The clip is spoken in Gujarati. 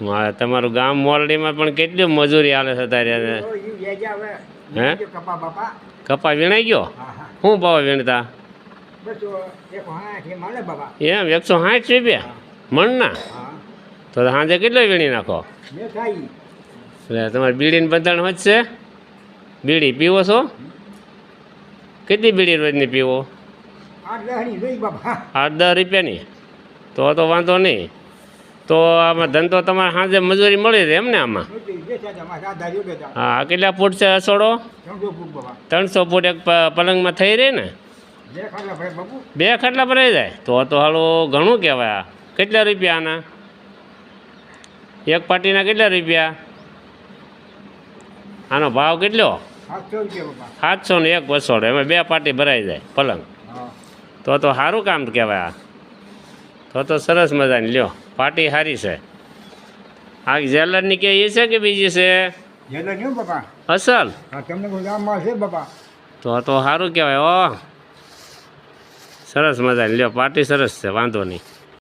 મારે તમારું ગામ મોરડીમાં પણ કેટલી મજૂરી હાલે છે તારે હે? કપા વીણાઈ ગયો? શું ભાવ વીણતા? એમ એકસો સાઠ રૂપિયા? મણના? તો સાંજે કેટલો વીણી નાખો? એટલે તમારે બીડીને બંધારણ વધશે બીડી પીવો છો? કેટલી બીડી રોજની પીવો? આઠ દસ રૂપિયાની? તો તો વાંધો નહીં. તો આમાં ધંધો તમારે સાંજે મજૂરી મળી રહે એમને આમાં? હા કેટલા ફૂટ છે અસોડો? ત્રણસો ફૂટ એક પલંગમાં થઈ રહી ને? બે ખાટલા ભરાઈ જાય? તો તો હાલો ઘણું કહેવાય. કેટલા રૂપિયા આના? એક પાટીના કેટલા રૂપિયા? આનો ભાવ કેટલો? સાતસો ને એક વસોડો. એમાં બે પાટી ભરાઈ જાય, પલંગ. તો તો સારું કામ કહેવાય. આ તો તો સરસ મજાની લ્યો. પાટી સારી છે. આ જેલરની કે એ છે કે બીજી છે? બાપા? અસલ તમને કોઈ છે બાપા? તો તો સારું કહેવાય ઓ સરસ મજાની. લ્યો પાર્ટી સરસ છે વાંધો નહીં.